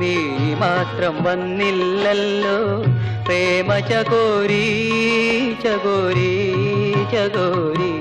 നീ മാത്രം വന്നില്ലല്ലോ പ്രേമ ചകോരി ചകോരി ചകോരി